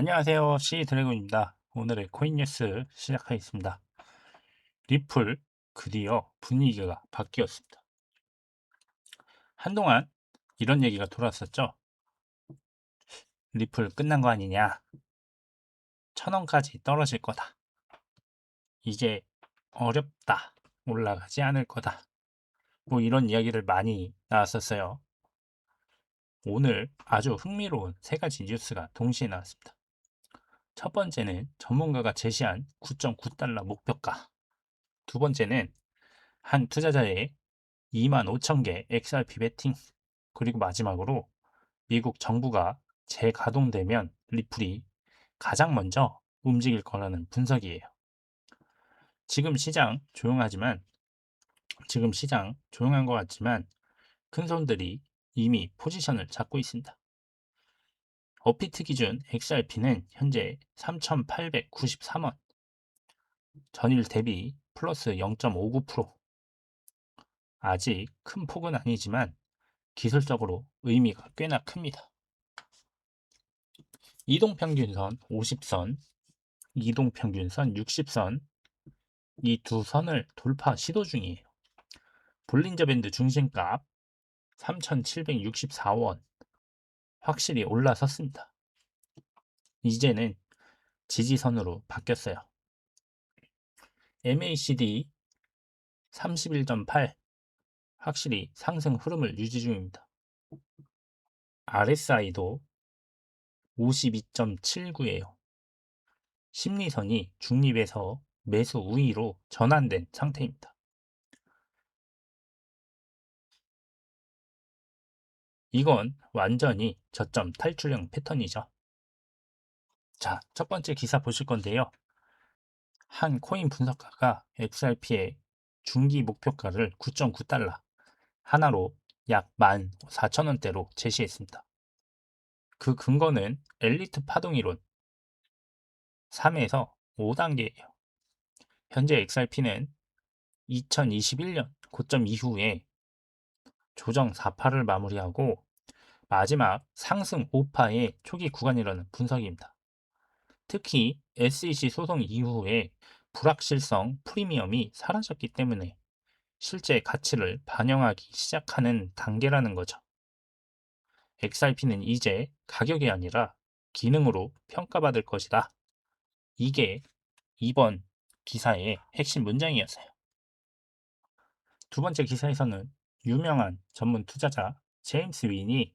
안녕하세요. C 드래곤입니다. 오늘의 코인 뉴스 시작하겠습니다. 리플 드디어 분위기가 바뀌었습니다. 한동안 이런 얘기가 돌았었죠. 리플 끝난 거 아니냐? 천 원까지 떨어질 거다. 이제 어렵다. 올라가지 않을 거다. 뭐 이런 이야기를 많이 나왔었어요. 오늘 아주 흥미로운 세 가지 뉴스가 동시에 나왔습니다. 첫 번째는 전문가가 제시한 9.9달러 목표가. 두 번째는 한 투자자의 2만 5천 개 XRP 베팅. 그리고 마지막으로 미국 정부가 재가동되면 리플이 가장 먼저 움직일 거라는 분석이에요. 지금 시장 조용하지만 지금 시장 조용한 것 같지만 큰 손들이 이미 포지션을 잡고 있습니다. 어피트 기준 XRP는 현재 3,893원, 전일 대비 플러스 0.59%. 아직 큰 폭은 아니지만 기술적으로 의미가 꽤나 큽니다. 이동평균선 50선, 이동평균선 60선, 이 두 선을 돌파 시도 중이에요. 볼린저 밴드 중심값 3,764원, 확실히 올라섰습니다. 이제는 지지선으로 바뀌었어요. MACD 31.8 확실히 상승 흐름을 유지 중입니다. RSI도 52.79예요. 심리선이 중립에서 매수 우위로 전환된 상태입니다. 이건 완전히 저점 탈출형 패턴이죠. 자, 첫 번째 기사 보실 건데요. 한 코인 분석가가 XRP의 중기 목표가를 9.9달러, 하나로 약 14,000원대로 제시했습니다. 그 근거는 엘리트 파동 이론 3에서 5단계예요. 현재 XRP는 2021년 고점 이후에 조정 4파를 마무리하고 마지막 상승 5파의 초기 구간이라는 분석입니다. 특히 SEC 소송 이후에 불확실성 프리미엄이 사라졌기 때문에 실제 가치를 반영하기 시작하는 단계라는 거죠. XRP는 이제 가격이 아니라 기능으로 평가받을 것이다. 이게 이번 기사의 핵심 문장이었어요. 두 번째 기사에서는 유명한 전문 투자자 제임스 윈이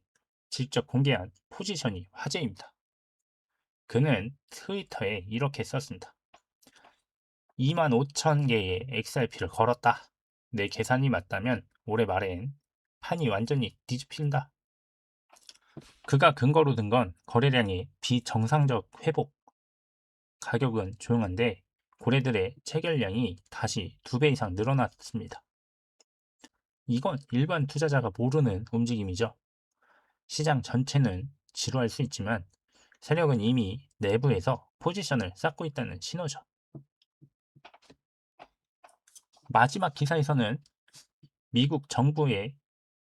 직접 공개한 포지션이 화제입니다. 그는 트위터에 이렇게 썼습니다. 2만 5천 개의 XRP를 걸었다. 내 계산이 맞다면 올해 말엔 판이 완전히 뒤집힌다. 그가 근거로 든 건 거래량의 비정상적 회복. 가격은 조용한데 고래들의 체결량이 다시 두 배 이상 늘어났습니다. 이건 일반 투자자가 모르는 움직임이죠. 시장 전체는 지루할 수 있지만 세력은 이미 내부에서 포지션을 쌓고 있다는 신호죠. 마지막 기사에서는 미국 정부의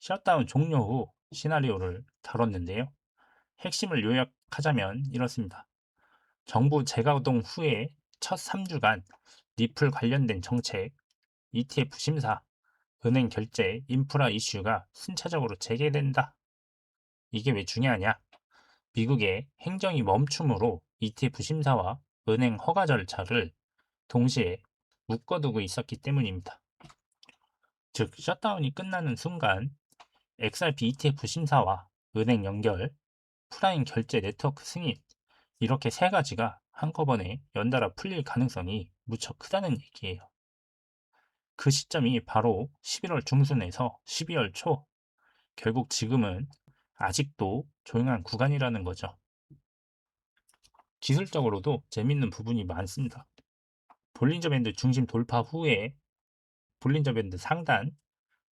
셧다운 종료 후 시나리오를 다뤘는데요. 핵심을 요약하자면 이렇습니다. 정부 재가동 후에 첫 3주간 리플 관련된 정책, ETF 심사, 은행 결제, 인프라 이슈가 순차적으로 재개된다. 이게 왜 중요하냐? 미국의 행정이 멈춤으로 ETF 심사와 은행 허가 절차를 동시에 묶어두고 있었기 때문입니다. 즉, 셧다운이 끝나는 순간 XRP ETF 심사와 은행 연결, 프라임 결제 네트워크 승인 이렇게 세 가지가 한꺼번에 연달아 풀릴 가능성이 무척 크다는 얘기예요. 그 시점이 바로 11월 중순에서 12월 초. 결국 지금은 아직도 조용한 구간이라는 거죠. 기술적으로도 재밌는 부분이 많습니다. 볼린저 밴드 중심 돌파 후에 볼린저 밴드 상단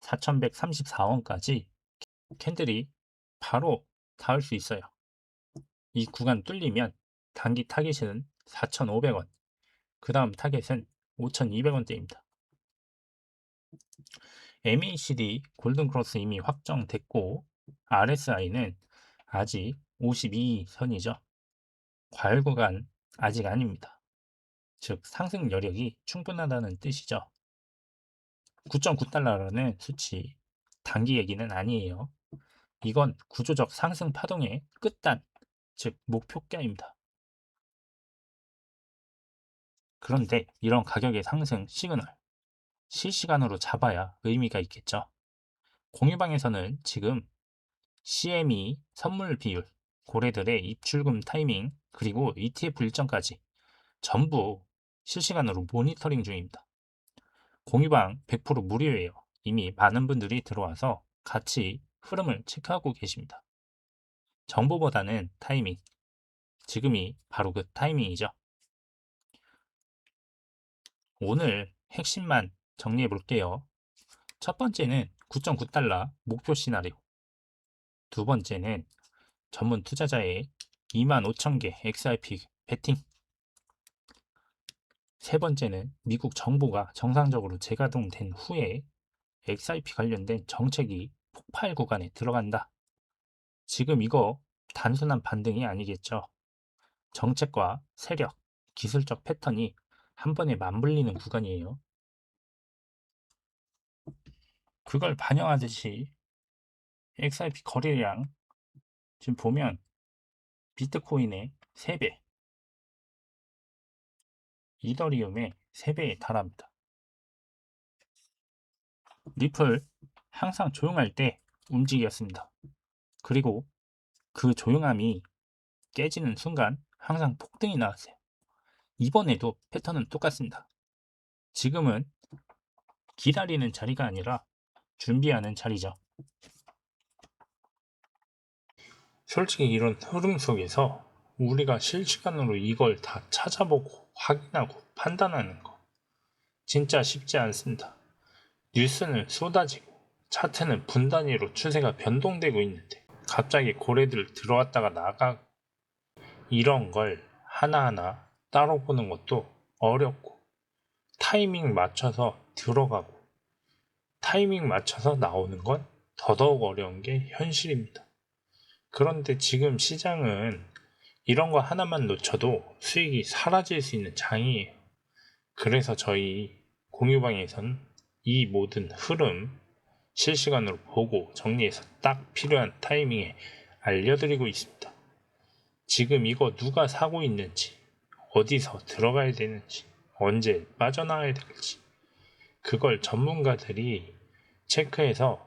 4134원까지 캔들이 바로 닿을 수 있어요. 이 구간 뚫리면 단기 타겟은 4,500원, 그 다음 타겟은 5,200원대입니다. MACD 골든크로스 이미 확정됐고 RSI는 아직 52선이죠. 과열 구간 아직 아닙니다. 즉 상승 여력이 충분하다는 뜻이죠. 9.9달러라는 수치 단기 얘기는 아니에요. 이건 구조적 상승 파동의 끝단, 즉 목표가입니다. 그런데 이런 가격의 상승 시그널 실시간으로 잡아야 의미가 있겠죠. 공유방에서는 지금 CME 선물 비율, 고래들의 입출금 타이밍, 그리고 ETF 일정까지 전부 실시간으로 모니터링 중입니다. 공유방 100% 무료예요. 이미 많은 분들이 들어와서 같이 흐름을 체크하고 계십니다. 정보보다는 타이밍. 지금이 바로 그 타이밍이죠. 오늘 핵심만 정리해 볼게요. 첫 번째는 9.9달러 목표 시나리오. 두 번째는 전문 투자자의 25,000개 XRP 베팅. 세 번째는 미국 정부가 정상적으로 재가동된 후에 XRP 관련된 정책이 폭발 구간에 들어간다. 지금 이거 단순한 반등이 아니겠죠. 정책과 세력, 기술적 패턴이 한 번에 맞물리는 구간이에요. 그걸 반영하듯이 XRP 거래량 지금 보면 비트코인의 3배, 이더리움의 3배에 달합니다. 리플 항상 조용할 때 움직였습니다. 그리고 그 조용함이 깨지는 순간 항상 폭등이 나왔어요. 이번에도 패턴은 똑같습니다. 지금은 기다리는 자리가 아니라 준비하는 자리죠. 솔직히 이런 흐름 속에서 우리가 실시간으로 이걸 다 찾아보고 확인하고 판단하는 거 진짜 쉽지 않습니다. 뉴스는 쏟아지고 차트는 분 단위로 추세가 변동되고 있는데 갑자기 고래들 들어왔다가 나가고 이런 걸 하나하나 따로 보는 것도 어렵고 타이밍 맞춰서 들어가고 타이밍 맞춰서 나오는 건 더더욱 어려운 게 현실입니다. 그런데 지금 시장은 이런 거 하나만 놓쳐도 수익이 사라질 수 있는 장이에요. 그래서 저희 공유방에선 이 모든 흐름 실시간으로 보고 정리해서 딱 필요한 타이밍에 알려드리고 있습니다. 지금 이거 누가 사고 있는지, 어디서 들어가야 되는지, 언제 빠져나와야 될지, 그걸 전문가들이 체크해서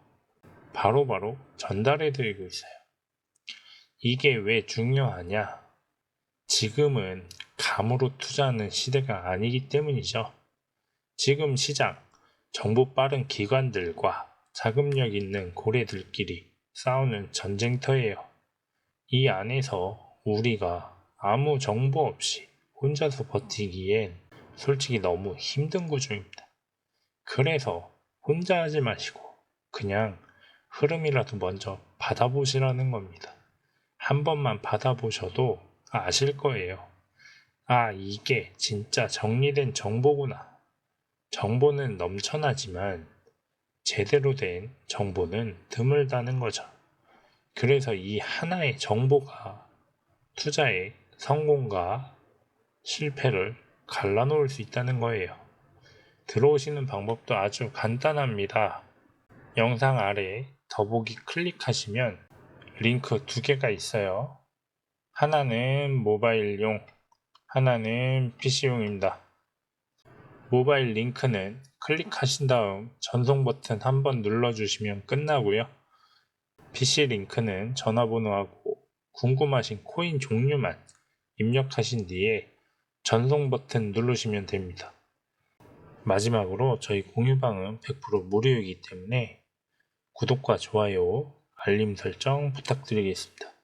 바로 바로 전달해 드리고 있어요. 이게 왜 중요하냐? 지금은 감으로 투자하는 시대가 아니기 때문이죠. 지금 시장, 정보 빠른 기관들과 자금력 있는 고래들끼리 싸우는 전쟁터예요. 이 안에서 우리가 아무 정보 없이 혼자서 버티기엔 솔직히 너무 힘든 구조입니다. 그래서 혼자 하지 마시고 그냥 흐름이라도 먼저 받아보시라는 겁니다. 한 번만 받아보셔도 아실 거예요. 아, 이게 진짜 정리된 정보구나. 정보는 넘쳐나지만 제대로 된 정보는 드물다는 거죠. 그래서 이 하나의 정보가 투자의 성공과 실패를 갈라놓을 수 있다는 거예요. 들어오시는 방법도 아주 간단합니다. 영상 아래 더보기 클릭하시면 링크 두 개가 있어요. 하나는 모바일용, 하나는 PC용입니다. 모바일 링크는 클릭하신 다음 전송 버튼 한 번 눌러주시면 끝나고요. PC 링크는 전화번호하고 궁금하신 코인 종류만 입력하신 뒤에 전송 버튼 누르시면 됩니다. 마지막으로 저희 공유방은 100% 무료이기 때문에 구독과 좋아요, 알림 설정 부탁드리겠습니다.